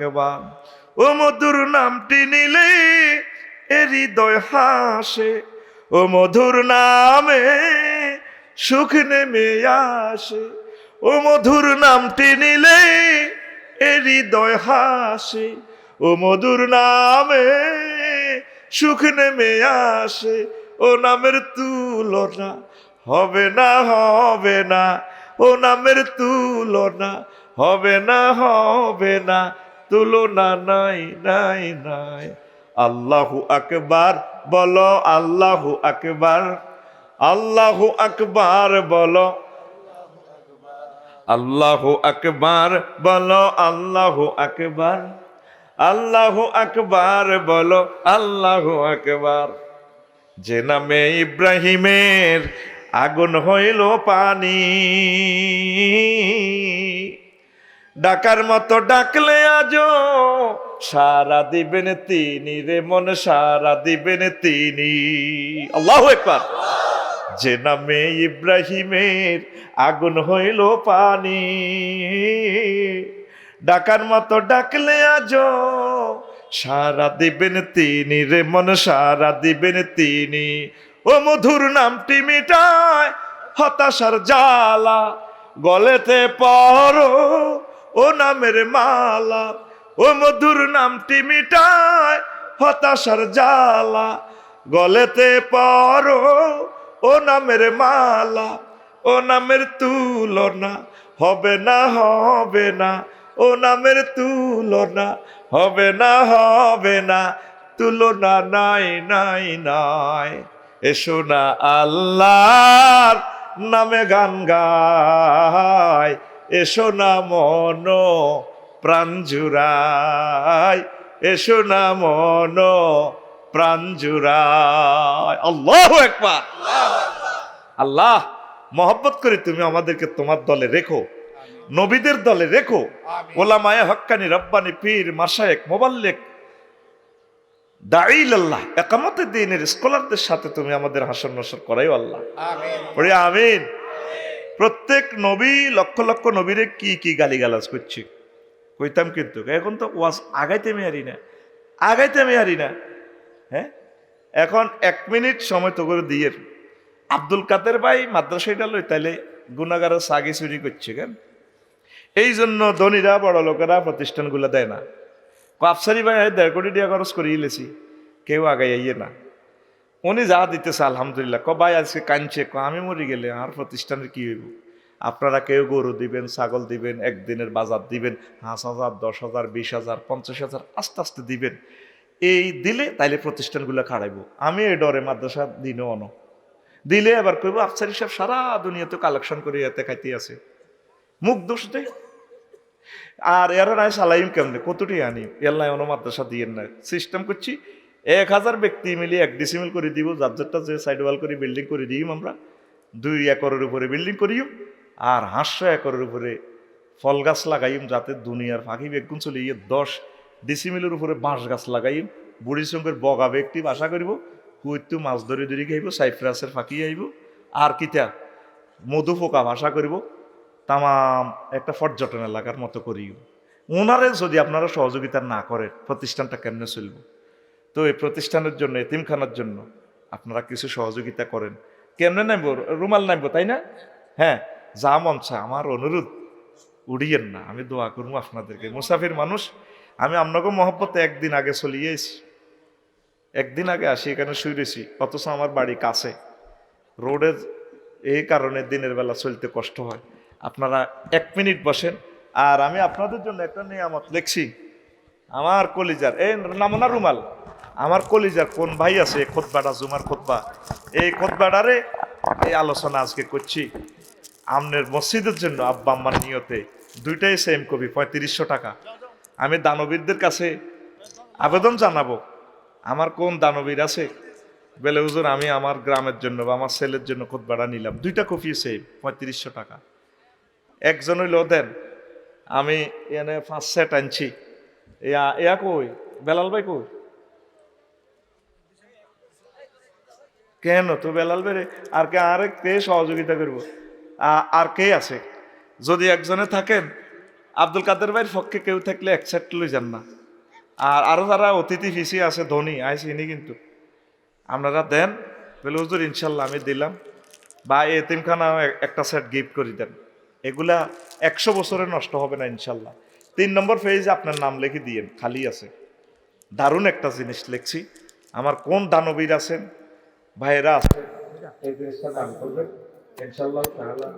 একবার ও মধুর নামটি নিলে এ হৃদয় হাসে। ও মধুর নামে সুখ নেমে আসে। ও মধুর নামটি নিলে এ হৃদয় হাসে। ও মধুর নামে সুখ নেমে আসে। ও নামের তুলনা হবে না হবে না। ও নামের তুলনা হবে না হবে না। তুলনা নাই নাই নাই। আল্লাহু আকবার, বলো আল্লাহু আকবার। আল্লাহু আকবার, বলো আল্লাহু আকবার, বলো আল্লাহু আকবার। আল্লাহু আকবার, বলো আল্লাহু আকবার। যে নামে ইব্রাহিমের আগুন হইল পানি। ডাকার মতো ডাকলে আজ সারা দিবেন তিনি রে মন, সারা দিবেন তিনি। আল্লাহ একবার যে নামে ইব্রাহিমের আগুন হইল পানি। ডাকার মতো ডাকলে আজ সারা দিবেন তিনি রে মন, সারা দিবেন তিনি। ও মধুর নামটি মিটায় হতাশার জ্বালা, গলেতে পরো ও নামের মালা, ও মধুর নামটি মিটায় হতাশার জালা গলেতে পরো, ও নামের মালা, ও নামের তুলনা, হবে না হবে না। ও নামের তুলনা, হবে না হবে না। তুলনা নাই নাই নাই। এসো না আল্লাহর নামে গান গায়। এসো না মন প্রাণ জুড়ায় এসো না মন প্রাণ জুড়ায়। আল্লাহ একবার আল্লাহ মহব্বত করে তুমি আমাদেরকে তোমার দলে রেখো নবীদের দলে রেখো। ওলামায়ে হক্কানি রব্বানি পীর মাসায়েক মোবাল্লেক দাইল আল্লাহ একামতে দিনের স্কলারদের সাথে তুমি আমাদের হাসন নসর করাই আল্লাহ আমিন। প্রত্যেক নবী, লক্ষ লক্ষ নবীরে কি কি গালিগালাজ করছি? কইতাম কিন্তু, এখন তো ওয়াজ আগাইতে আমি হারি না, আগাইতে আমি হারি না। হ্যাঁ? এখন এক মিনিট সময় তো করে দিয়ে আব্দুল কাদের ভাই মাদ্রাসাটা লই, তাইলে গুণাগারের সাগি চুরি করছে কেন? এই জন্য ধনীরা, বড় লোকেরা প্রতিষ্ঠানগুলো দেয় না। আফসারি ভাই, দেড় কোটি টাকা খরচ করে ইলেছি কেউ আগাই আইয়ে না। উনি যা দিতেছে, আলহামদুলিল্লাহ। কবাই আজকে কাঁদছে। আমি মরি গেলে আর প্রতিষ্ঠানের কি হইব? আপনারা কেউ গরু দিবেন, ছাগল দিবেন, একদিনের বাজার দিবেন, পাঁচ হাজার, দশ হাজার, বিশ হাজার, পঞ্চাশ হাজার, আস্তে আস্তে দিবেন। এই দিলে তাইলে প্রতিষ্ঠানগুলো খাড়াইব। আমি এই ডরে মাদ্রাসা দিনও অন। দিলে আবার কইব, আফসারি সাহেব সারা দুনিয়াতে কালেকশন করে এতে খাইতে আছে। মুখ দোষ দে। আর এর নাই সালাইম কেমনে? কতটি আনি এল্লাই অন মাদ্রাসা দিয়ে না সিস্টেম করছি এক হাজার ব্যক্তি মিলে এক ডিসিমিল করে দিব যার যারটা যে সাইড ওয়াল করে বিল্ডিং করে দিই আমরা, দুই একরের উপরে বিল্ডিং করিও আর হাঁসশো একরের উপরে ফল গাছ লাগাইম যাতে দুনিয়ার ফাঁকি বেগুন চলে ইয়ে দশ ডিসিমিলের উপরে বাঁশ গাছ লাগাইম, বুড়ি সঙ্গের বগা ব্যক্তি বাসা করিব কুইতু মাছ ধরে ধরে খাইব, সাইপ্রাসের ফাঁকি আইব, আর কিতা, মধু পোকা ভাষা করিব, তামাম একটা পর্যটন এলাকার মতো করিও ওনারে যদি আপনারা সহযোগিতা না করেন, প্রতিষ্ঠানটা কেমনে চলব? তো এই প্রতিষ্ঠানের জন্য এতিমখানার জন্য আপনারা কিছু সহযোগিতা করেন। কেমনে নাইব রুমাল নাইব তাই না? হ্যাঁ যা মন আমার অনুরোধ, উড়িয়েন না। আমি দোয়া করব আপনাদেরকে। মুসাফির মানুষ, আমি আপনাকে মহব্বতে একদিন আগে চলিয়েছি একদিন আগে আসি, এখানে শুয়ে রয়েছি। অথচ আমার বাড়ি কাছে। রোডের এই কারণে দিনের বেলা চলতে কষ্ট হয়। আপনারা এক মিনিট বসেন। আর আমি আপনাদের জন্য একটা নিয়ামত লিখছি। আমার কলিজার, এই নামনা রুমাল। আমার কলিজার কোন ভাই আছে খোদবাটা জুমার খোদবা এই খোদবাটারে এই আলোচনা আজকে করছি। আমনের মসজিদের জন্য আব্বা আম্মার নিয়তে দুইটাই সেম কবি পঁয়ত্রিশশো টাকা। আমি দানবীরদের কাছে আবেদন জানাব, আমার কোন দানবীর আছে? বেলে, হুজুর, আমি আমার গ্রামের জন্য বা আমার ছেলের জন্য খোদবাটা নিলাম। দুইটা কপি সেম পঁয়ত্রিশশো টাকা। একজন হইল, দেন, আমি এনে পাঁচ সেট আনছি। ইয়া ইয়া কই? বেলাল ভাই কই? কেন? তো বেলাল বেরে আর কে আরেক কে সহযোগিতা করব? আর কে আছে? যদি একজনে থাকেন, আব্দুল কাদের ভাইয়ের পক্ষে কেউ থাকলে এক সেট লই যান না। আর আরও যারা অতিথি ফিসি আছে, ধনী আইসিনি কিন্তু। আপনারা দেন, বলে, হুজুর, ইনশাল্লাহ আমি দিলাম। বা এতিমখানা একটা সেট গিফট করে দেন। এগুলা একশো বছরে নষ্ট হবে না, ইনশাল্লাহ। তিন নম্বর পেজে আপনার নাম লিখে দিয়েন, খালি আছে। দারুণ একটা জিনিস লিখছি। আমার কোন দানবীর আছেন ভাইয়েরা আছে এই জিনিসটা দান করবেন। ইনশাল্লাহ তাআলা